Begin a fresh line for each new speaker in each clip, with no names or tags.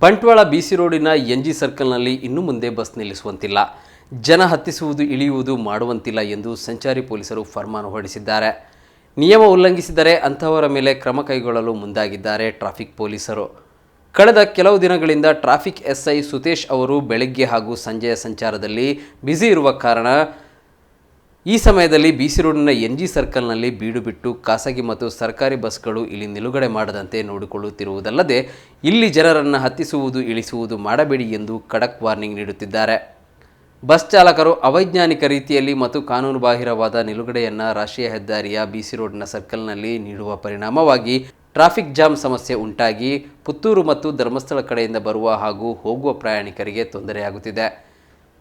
ಬಂಟ್ವಾಳ ಬಿಸಿ ರೋಡಿನ N G ಸರ್ಕಲ್ನಲ್ಲಿ ಇನ್ನು ಮುಂದೆ ಬಸ್ ನಿಲ್ಲಿಸುವಂತಿಲ್ಲ. ಜನ ಹತ್ತಿಸುವುದು, ಇಳಿಯುವುದು ಮಾಡುವಂತಿಲ್ಲ ಎಂದು ಸಂಚಾರಿ ಪೊಲೀಸರು ಫರ್ಮಾನು ಹೊರಡಿಸಿದ್ದಾರೆ. ನಿಯಮ ಉಲ್ಲಂಘಿಸಿದರೆ ಅಂಥವರ ಮೇಲೆ ಕ್ರಮ ಕೈಗೊಳ್ಳಲು ಮುಂದಾಗಿದ್ದಾರೆ ಟ್ರಾಫಿಕ್ ಪೊಲೀಸರು. ಕಳೆದ ಕೆಲವು ದಿನಗಳಿಂದ ಟ್ರಾಫಿಕ್ ಎಸ್ಐ ಸುತೇಶ್ ಅವರು ಬೆಳಗ್ಗೆ ಹಾಗೂ ಸಂಜೆಯ ಸಂಚಾರದಲ್ಲಿ ಬ್ಯುಸಿ ಇರುವ ಕಾರಣ ಈ ಸಮಯದಲ್ಲಿ ಬಿಸಿ ರೋಡಿನ ಎನ್ ಜಿ ಸರ್ಕಲ್ನಲ್ಲಿ ಬೀಡು ಬಿಟ್ಟು ಖಾಸಗಿ ಮತ್ತು ಸರ್ಕಾರಿ ಬಸ್ಗಳು ಇಲ್ಲಿ ನಿಲುಗಡೆ ಮಾಡದಂತೆ ನೋಡಿಕೊಳ್ಳುತ್ತಿರುವುದಲ್ಲದೆ ಇಲ್ಲಿ ಜನರನ್ನು ಹತ್ತಿಸುವುದು, ಇಳಿಸುವುದು ಮಾಡಬೇಡಿ ಎಂದು ಖಡಕ್ ವಾರ್ನಿಂಗ್ ನೀಡುತ್ತಿದ್ದಾರೆ. ಬಸ್ ಚಾಲಕರು ಅವೈಜ್ಞಾನಿಕ ರೀತಿಯಲ್ಲಿ ಮತ್ತು ಕಾನೂನುಬಾಹಿರವಾದ ನಿಲುಗಡೆಯನ್ನು ರಾಷ್ಟ್ರೀಯ ಹೆದ್ದಾರಿಯ ಬಿಸಿ ರೋಡ್ನ ಸರ್ಕಲ್ನಲ್ಲಿ ನೀಡುವ ಪರಿಣಾಮವಾಗಿ ಟ್ರಾಫಿಕ್ ಜಾಮ್ ಸಮಸ್ಯೆ ಉಂಟಾಗಿ ಪುತ್ತೂರು ಮತ್ತು ಧರ್ಮಸ್ಥಳ ಕಡೆಯಿಂದ ಬರುವ ಹಾಗೂ ಹೋಗುವ ಪ್ರಯಾಣಿಕರಿಗೆ ತೊಂದರೆಯಾಗುತ್ತಿದೆ.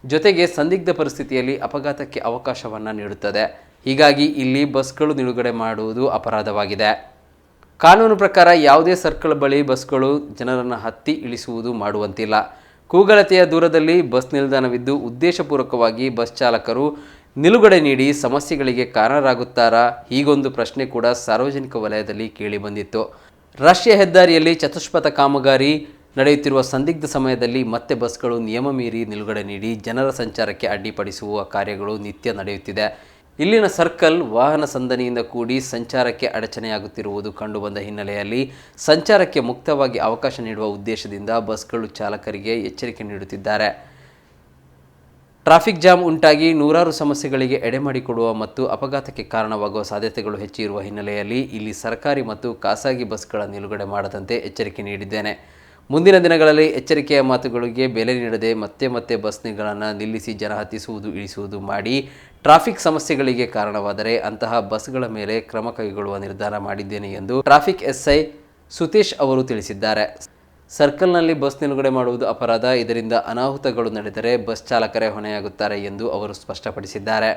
ಜೊತೆಗೆ ಸಂದಿಗ್ಧ ಪರಿಸ್ಥಿತಿಯಲ್ಲಿ ಅಪಘಾತಕ್ಕೆ ಅವಕಾಶವನ್ನು ನೀಡುತ್ತದೆ. ಹೀಗಾಗಿ ಇಲ್ಲಿ ಬಸ್ಗಳು ನಿಲುಗಡೆ ಮಾಡುವುದು ಅಪರಾಧವಾಗಿದೆ. ಕಾನೂನು ಪ್ರಕಾರ ಯಾವುದೇ ಸರ್ಕಲ್ ಬಳಿ ಬಸ್ಗಳು ಜನರನ್ನು ಹತ್ತಿ ಇಳಿಸುವುದು ಮಾಡುವಂತಿಲ್ಲ. ಕೂಗಳತೆಯ ದೂರದಲ್ಲಿ ಬಸ್ ನಿಲ್ದಾಣವಿದ್ದು ಉದ್ದೇಶಪೂರ್ವಕವಾಗಿ ಬಸ್ ಚಾಲಕರು ನಿಲುಗಡೆ ನೀಡಿ ಸಮಸ್ಯೆಗಳಿಗೆ ಕಾರಣರಾಗುತ್ತಾರಾ? ಹೀಗೊಂದು ಪ್ರಶ್ನೆ ಕೂಡ ಸಾರ್ವಜನಿಕ ವಲಯದಲ್ಲಿ ಕೇಳಿಬಂದಿತ್ತು ರಾಷ್ಟ್ರೀಯ ಹೆದ್ದಾರಿಯಲ್ಲಿ ಚತುಷ್ಪಥ ಕಾಮಗಾರಿ ನಡೆಯುತ್ತಿರುವ ಸಂದಿಗ್ಧ ಸಮಯದಲ್ಲಿ ಮತ್ತೆ ಬಸ್ಗಳು ನಿಯಮ ಮೀರಿ ನಿಲುಗಡೆ ನೀಡಿ ಜನರ ಸಂಚಾರಕ್ಕೆ ಅಡ್ಡಿಪಡಿಸುವ ಕಾರ್ಯಗಳು ನಿತ್ಯ ನಡೆಯುತ್ತಿದೆ. ಇಲ್ಲಿನ ಸರ್ಕಲ್ ವಾಹನ ಸಂದಣಿಯಿಂದ ಕೂಡಿ ಸಂಚಾರಕ್ಕೆ ಅಡಚಣೆಯಾಗುತ್ತಿರುವುದು ಕಂಡುಬಂದ ಹಿನ್ನೆಲೆಯಲ್ಲಿ ಸಂಚಾರಕ್ಕೆ ಮುಕ್ತವಾಗಿ ಅವಕಾಶ ನೀಡುವ ಉದ್ದೇಶದಿಂದ ಬಸ್ಗಳು ಚಾಲಕರಿಗೆ ಎಚ್ಚರಿಕೆ ನೀಡುತ್ತಿದ್ದಾರೆ. ಟ್ರಾಫಿಕ್ ಜಾಮ್ ಉಂಟಾಗಿ ನೂರಾರು ಸಮಸ್ಯೆಗಳಿಗೆ ಎಡೆಮಾಡಿಕೊಡುವ ಮತ್ತು ಅಪಘಾತಕ್ಕೆ ಕಾರಣವಾಗುವ ಸಾಧ್ಯತೆಗಳು ಹೆಚ್ಚಿರುವ ಹಿನ್ನೆಲೆಯಲ್ಲಿ ಇಲ್ಲಿ ಸರ್ಕಾರಿ ಮತ್ತು ಖಾಸಗಿ ಬಸ್ಗಳ ನಿಲುಗಡೆ ಮಾಡದಂತೆ ಎಚ್ಚರಿಕೆ ನೀಡಿದ್ದೇನೆ. ಮುಂದಿನ ದಿನಗಳಲ್ಲಿ ಎಚ್ಚರಿಕೆಯ ಮಾತುಗಳಿಗೆ ಬೆಲೆ ನೀಡದೆ ಮತ್ತೆ ಮತ್ತೆ ಬಸ್ಗಳನ್ನು ನಿಲ್ಲಿಸಿ ಜನ ಹತ್ತಿಸುವುದು, ಇಳಿಸುವುದು ಮಾಡಿ ಟ್ರಾಫಿಕ್ ಸಮಸ್ಯೆಗಳಿಗೆ ಕಾರಣವಾದರೆ ಅಂತಹ ಬಸ್ಗಳ ಮೇಲೆ ಕ್ರಮ ಕೈಗೊಳ್ಳುವ ನಿರ್ಧಾರ ಮಾಡಿದ್ದೇನೆ ಎಂದು ಟ್ರಾಫಿಕ್ ಎಸ್ಐ ಸುತೀಶ್ ಅವರು ತಿಳಿಸಿದ್ದಾರೆ. ಸರ್ಕಲ್ನಲ್ಲಿ ಬಸ್ ನಿಲುಗಡೆ ಮಾಡುವುದು ಅಪರಾಧ. ಇದರಿಂದ ಅನಾಹುತಗಳು ನಡೆದರೆ ಬಸ್ ಚಾಲಕರೇ ಹೊಣೆಯಾಗುತ್ತಾರೆ ಎಂದು ಅವರು ಸ್ಪಷ್ಟಪಡಿಸಿದ್ದಾರೆ.